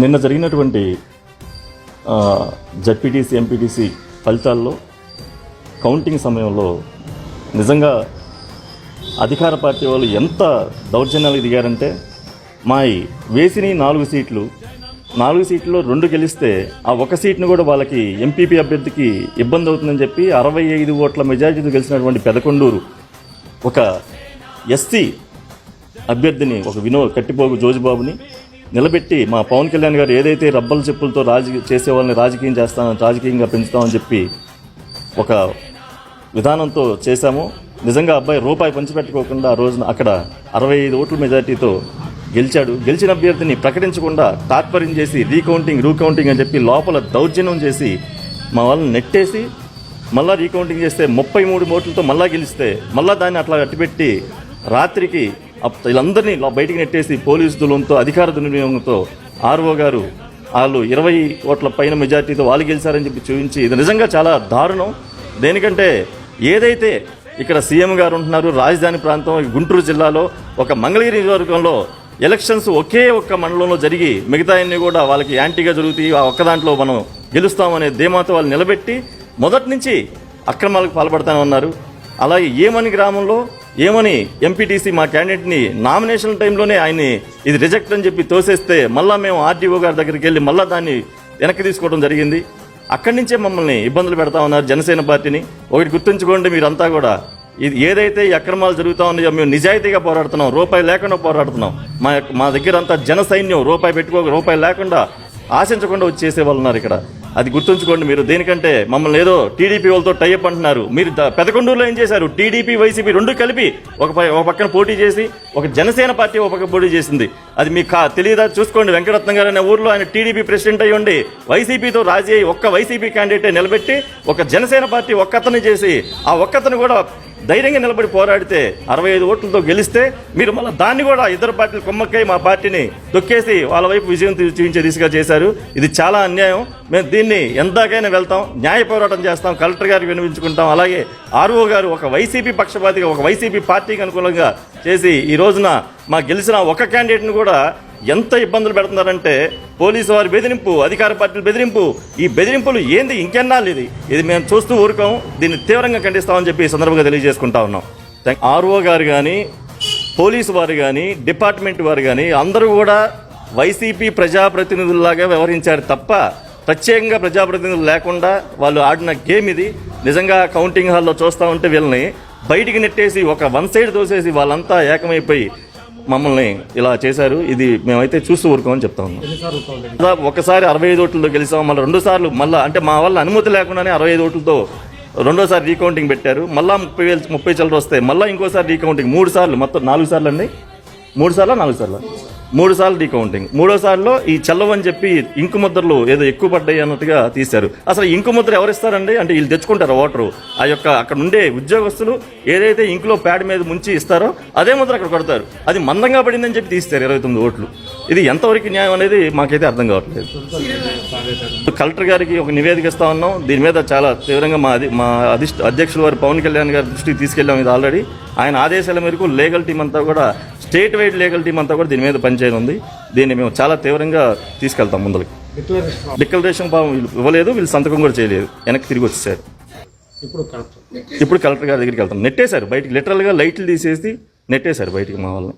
నిన్న జరిగినటువంటి ZPTC MPTC ఫలితాల్లో కౌంటింగ్ సమయంలో నిజంగా అధికార పార్టీ వాళ్ళు ఎంత దౌర్జన్యాలకు దిగారంటే మా వేసిని వేసిన నాలుగు సీట్లు నాలుగు సీట్లో రెండు గెలిస్తే ఆ ఒక సీట్ను కూడా వాళ్ళకి ఎంపీపీ అభ్యర్థికి ఇబ్బంది అవుతుందని చెప్పి అరవై ఐదు ఓట్ల మెజార్టీతో గెలిచినటువంటి పెదకొండూరు ఒక ఎస్సీ అభ్యర్థిని ఒక వినో కట్టిపోగు జోజుబాబుని నిలబెట్టి మా పవన్ కళ్యాణ్ గారు ఏదైతే రబ్బల చెప్పులతో రాజకీయ చేసే వాళ్ళని రాజకీయం చేస్తామని రాజకీయంగా పెంచుతామని చెప్పి ఒక విధానంతో చేశాము. నిజంగా అబ్బాయి రూపాయి పంచిపెట్టుకోకుండా ఆ రోజున అక్కడ అరవై ఐదు ఓట్ల మెజార్టీతో గెలిచాడు. గెలిచిన అభ్యర్థిని ప్రకటించకుండా తాత్పర్యం చేసి రీకౌంటింగ్ రూకౌంటింగ్ అని చెప్పి లోపల దౌర్జన్యం చేసి మా వాళ్ళని నెట్టేసి మళ్ళా రీకౌంటింగ్ చేస్తే ముప్పై మూడు ఓట్లతో మళ్ళా గెలిస్తే మళ్ళా దాన్ని అట్లా అట్టిపెట్టి రాత్రికి వీళ్ళందరినీ బయటికి నెట్టేసి పోలీసు దులంతో అధికార దుర్వినియోగంతో ఆర్ఓ గారు వాళ్ళు ఇరవై ఓట్ల పైన మెజార్టీతో వాళ్ళు గెలిచారని చెప్పి చూపించి ఇది నిజంగా చాలా దారుణం. దేనికంటే ఏదైతే ఇక్కడ సీఎం గారు ఉంటున్నారు రాజధాని ప్రాంతం గుంటూరు జిల్లాలో ఒక మంగళగిరి నియోజకవర్గంలో ఎలక్షన్స్ ఒకే ఒక్క మండలంలో జరిగి మిగతా అన్ని కూడా వాళ్ళకి యాంటీగా జరుగుతాయి. ఆ ఒక్క దాంట్లో మనం గెలుస్తామనే ధీమాతో వాళ్ళు నిలబెట్టి మొదటి నుంచి అక్రమాలకు పాల్పడతానే ఉన్నారు అలాగే ఏమని గ్రామంలో ఏమని ఎంపీటీసీ మా క్యాండిడేట్ని నామినేషన్ టైంలోనే ఆయన్ని ఇది రిజెక్ట్ అని చెప్పి తోసేస్తే మళ్ళా మేము ఆర్డీఓ గారి దగ్గరికి వెళ్ళి మళ్ళీ దాన్ని వెనక్కి తీసుకోవడం జరిగింది. అక్కడి నుంచే మమ్మల్ని ఇబ్బందులు పెడతా ఉన్నారు జనసేన పార్టీని. ఒకటి గుర్తుంచుకోండి మీరంతా కూడా. ఇది ఏదైతే ఈ అక్రమాలు జరుగుతా ఉన్నాయో మేము నిజాయితీగా పోరాడుతున్నాం రూపాయి లేకుండా పోరాడుతున్నాం. మా యొక్క- మా దగ్గర అంతా జన సైన్యం రూపాయి పెట్టుకో రూపాయి లేకుండా ఆశించకుండా వచ్చేసే వాళ్ళు ఉన్నారు ఇక్కడ. అది గుర్తుంచుకోండి మీరు దేనికంటే మమ్మల్ని ఏదో టీడీపీ వాళ్ళతో టైఅప్ అంటున్నారు. మీరు పెదకొండూరులో ఏం చేశారు? టీడీపీ వైసీపీ రెండు కలిపి ఒక పై- ఒక పక్కన పోటీ చేసి ఒక జనసేన పార్టీ ఒక పక్క పోటీ చేసింది. అది మీకు తెలియదా? చూసుకోండి వెంకటరత్నం గారు అనే ఊర్లో ఆయన టీడీపీ ప్రెసిడెంట్ అయ్యి ఉండి వైసీపీతో రాజీ అయ్యి ఒక్క వైసీపీ క్యాండిడేటే నిలబెట్టి ఒక జనసేన పార్టీ ఒక్కతని చేసి ఆ ఒక్కతను కూడా ధైర్యంగా నిలబడి పోరాడితే అరవై ఐదు ఓట్లతో గెలిస్తే మీరు మళ్ళీ దాన్ని కూడా ఇద్దరు పార్టీలు కొమ్మక్కై మా పార్టీని తొక్కేసి వాళ్ళ వైపు విజయం చూపించే దిశగా చేశారు. ఇది చాలా అన్యాయం. మేము దీన్ని ఎంతకైనా వెళ్తాం న్యాయ పోరాటం చేస్తాం కలెక్టర్ గారికి వినిపించుకుంటాం అలాగే ఆర్ఓ గారు ఒక వైసీపీ పక్షపాతిగా ఒక వైసీపీ పార్టీకి అనుకూలంగా చేసి ఈ రోజున మా గెలిచిన ఒక క్యాండిడేట్ని కూడా ఎంత ఇబ్బందులు పెడుతున్నారంటే పోలీసు వారి బెదిరింపు అధికార పార్టీల బెదిరింపు. ఈ బెదిరింపులు ఏంది? ఇంకెన్నాళ్ళు ఇది ఇది మేము చూస్తూ ఊరుకోం. దీన్ని తీవ్రంగా ఖండిస్తామని చెప్పి ఈ సందర్భంగా తెలియజేసుకుంటా ఉన్నాం. ఆర్ఓ గారు కానీ పోలీసు వారు కానీ డిపార్ట్మెంట్ వారు కానీ అందరూ కూడా వైసీపీ ప్రజాప్రతినిధుల్లాగా వ్యవహరించారు తప్ప ప్రత్యేకంగా ప్రజాప్రతినిధులు లేకుండా వాళ్ళు ఆడిన గేమ్ ఇది. నిజంగా కౌంటింగ్ హాల్లో చూస్తూ ఉంటే వీళ్ళని బయటికి నెట్టేసి ఒక వన్ సైడ్ తోసేసి వాళ్ళంతా ఏకమైపోయి మమ్మల్ని ఇలా చేశారు. ఇది మేమైతే చూస్తూ ఊరుకోమని చెప్తా ఉన్నాం. ఒకసారి అరవై ఐదు ఓట్లతో గెలిచాం. మళ్ళీ రెండు సార్లు మళ్ళీ అంటే మా వల్ల అనుమతి లేకుండానే అరవై ఐదు ఓట్లతో రెండోసారి రీకౌంటింగ్ పెట్టారు. మళ్ళీ ముప్పై వేలు ముప్పై చిల్లర వస్తాయి మళ్ళీ ఇంకోసారి రీకౌంటింగ్ మూడు సార్లు మొత్తం నాలుగు సార్లు అండి. మూడు సార్లు నాలుగు సార్లు? మూడు సార్లు రీకౌంటింగ్ మూడోసారిలో ఈ చల్లవని చెప్పి ఇంకు ముద్రలు ఏదో ఎక్కువ పడ్డాయి అన్నట్టుగా తీశారు. అసలు ఇంకు ముద్ర ఎవరు ఇస్తారండి అంటే వీళ్ళు తెచ్చుకుంటారు ఓటరు ఆ యొక్క అక్కడ ఉండే ఉద్యోగస్తులు ఏదైతే ఇంకులో ప్యాడ్ మీద ముంచి ఇస్తారో అదే ముద్ర అక్కడ కొడతారు. అది మందంగా పడిందని చెప్పి తీస్తారు ఇరవై తొమ్మిది ఓట్లు. ఇది ఎంతవరకు న్యాయం అనేది మాకైతే అర్థం కావట్లేదు. కలెక్టర్ గారికి ఒక నివేదిక ఇస్తా ఉన్నాం. దీని మీద చాలా తీవ్రంగా మా అధి మా అధిష్ట అధ్యక్షులు వారు పవన్ కళ్యాణ్ గారి దృష్టికి తీసుకెళ్ళాం ఇది ఆల్రెడీ ఆయన ఆదేశాల మేరకు లీగల్ టీం అంతా కూడా స్టేట్ వైడ్ లీగల్ టీం అంతా కూడా దీని మీద పనిచేయనుంది. దీన్ని మేము చాలా తీవ్రంగా తీసుకెళ్తాం ముందరికి డిక్లరేషన్ వీళ్ళు ఇవ్వలేదు వీళ్ళు సంతకం కూడా చేయలేదు. వెనక్కి తిరిగి వచ్చేసారు. ఇప్పుడు కలెక్టర్. ఇప్పుడు కలెక్టర్ గారి దగ్గరికి వెళ్తాం. నెట్టేశారు బయటికి. లిటరల్గా లైట్లు తీసేసి నెట్టేశారు బయటికి మా వాళ్ళని.